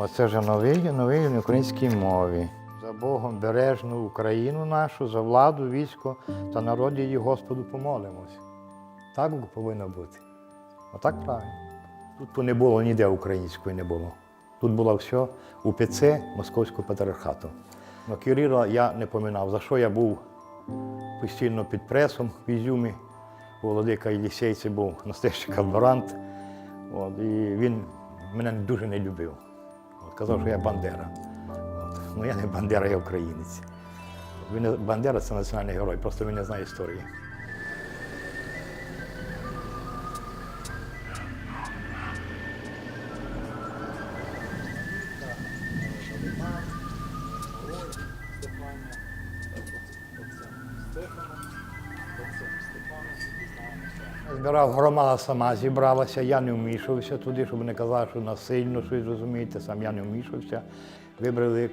Оце вже новий, новий на українській мові. За Богом бережну Україну нашу, за владу, військо та народ її Господу помолимось. Так повинно бути. Отак правильно. Тут не було ніде української не було. Тут було все УПЦ Московського патріархату. Но Кирила я не поминав, за що я був постійно під пресом в Ізюмі. Володика Єлісейці був настоящий колаборант. І він мене дуже не любив. Казав, що я Бандера. Ну я не Бандера, я українець. Він Бандера це національний герой, просто він не знає історії. Збирав громада сама зібралася, я не вмішувався туди, щоб не казали, що насильно щось розумієте, сам я не вмішувався. Вибрали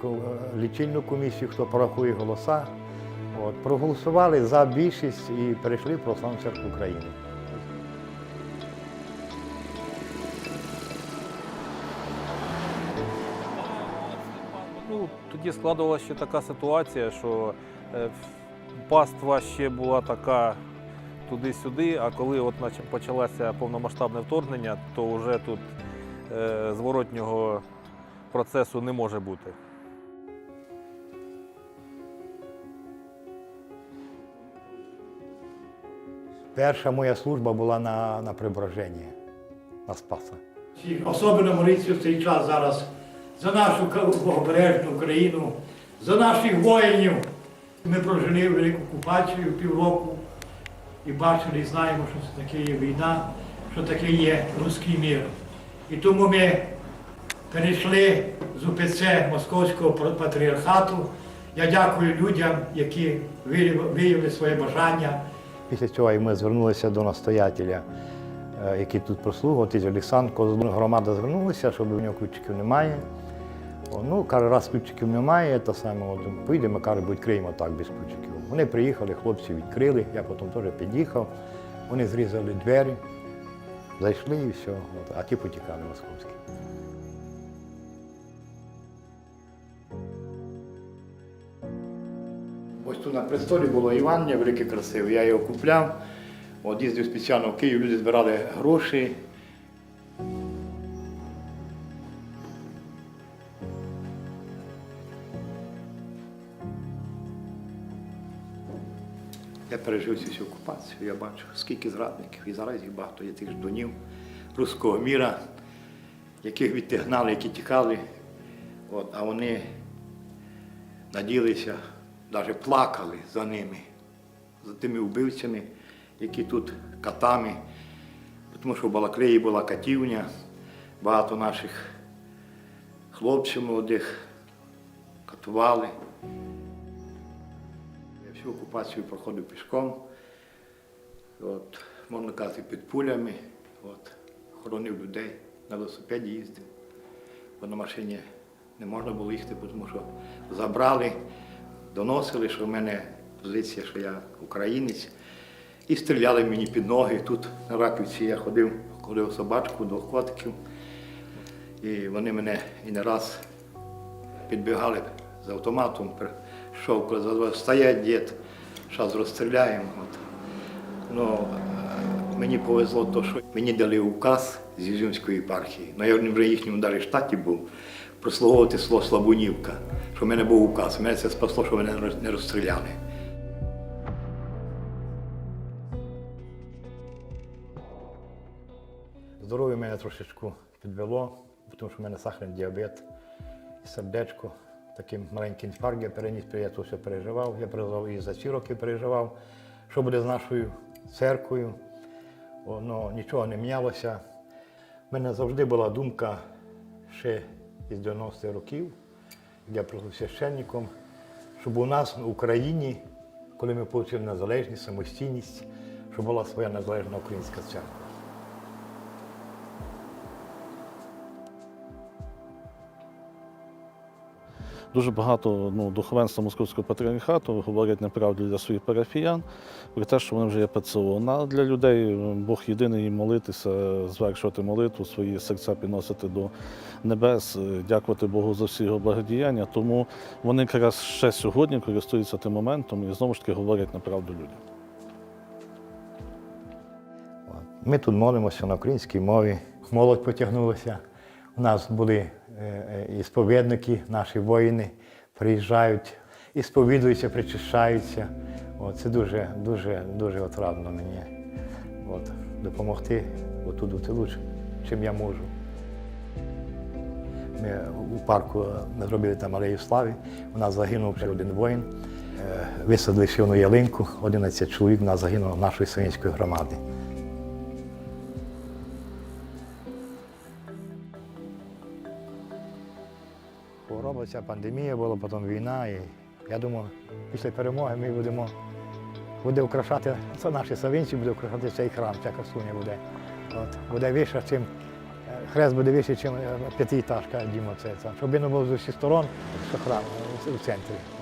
лічильну комісію, хто порахує голоса. От, проголосували за більшість і перейшли в Православну церкву України. Ну, тоді складувалася ще така ситуація, що е, паства ще була така туди-сюди, а коли от почалося повномасштабне вторгнення, то вже тут е, зворотнього процесу не може бути. Перша моя служба була на, на Преображенні, на Спаса. Особливо молитися в цей час зараз за нашу Богобережну Україну, за наших воїнів. Ми прожили велику окупацію півроку і бачили, і знаємо, що це таке є війна, що таке є руський мір. І тому ми перейшли з УПЦ Московського патріархату. Я дякую людям, які виявили своє бажання Після цього ми звернулися до настоятеля, е, який тут прослугував, Олександр Козлун. Громада звернулася, щоб у нього ключиків немає. Ну, каже, раз ключиків немає, то саме от, поїдемо, каже, відкриємо так без ключиків. Вони приїхали, хлопці відкрили, я потім теж під'їхав. Вони зрізали двері, зайшли і все. От, а ті потікали московські. Ось тут на престолі було Івання, велике красиве. Я його купляв. От їздив спеціально в Київ, люди збирали гроші. Я пережив цю окупацію, я бачу, скільки зрадників, і зараз їх багато є тих ждунів руського міра, яких відтягнали, які тікали. От, а вони наділися, навіть плакали за ними, за тими вбивцями, які тут катами, тому що в Балаклеї була катівня, багато наших хлопців молодих катували. Всю окупацію проходив пішком, от, можна казати, під пулями, от, хоронив людей, на велосипеді їздив, бо на машині не можна було їхати, тому що забрали, доносили, що в мене позиція, що я українець, і стріляли мені під ноги. Тут на Раківці я ходив, ходив собачку, двох котиків. І вони мене і не раз підбігали з автоматом, коли задавав, встає дід, зараз розстріляємо. От. Ну, е, мені повезло, то, що мені дали указ з Ізюмської єпархії. Ну, я в їхньому далі штаті був, прослуговувати село Слабунівка, що в мене був указ. Мене це спасло, що мене не не розстріляли. Здоров'я мене трошечку підвело, тому що в мене сахарний діабет і сердечко. Таким маленьким інфаркт я переніс, я то все переживав. Я переживав і за ці роки переживав, що буде з нашою церквою. Воно нічого не мінялося. У мене завжди була думка ще із 90-х років, я прийшов священником, щоб у нас в Україні, коли ми отримали незалежність, самостійність, щоб була своя незалежна українська церква. Дуже багато ну, духовенства Московського патріархату говорять неправду для своїх парафіян про те, що вони вже є ПЦО. На для людей Бог єдиний їм молитися, звершувати молитву, свої серця підносити до небес, е, дякувати Богу за всі його благодіяння. Тому вони якраз ще сьогодні користуються тим моментом і знову ж таки говорять неправду людям. Ми тут молимося на українській мові. Молодь потягнулася. У нас були е, е, і сповідники, наші воїни приїжджають, і сповідуються, причащаються. От, це дуже, дуже, дуже отрадно мені. От, допомогти отут у тилу, чим я можу. Ми у парку зробили там алею слави. У нас загинув ще один воїн. Е, Висадили ще одну ялинку, 11 чоловік у нас загинуло нашої Синівської громади. Ця пандемія була, потім війна. І я думаю, після перемоги ми будемо буде украшати, це наші савинці буде украшати цей храм, ця красуня буде. От, буде вища, чим е, хрест буде вище, ніж п'ятиэтажка Дімо це. Щоб він був з усіх сторон, що храм е, у центрі.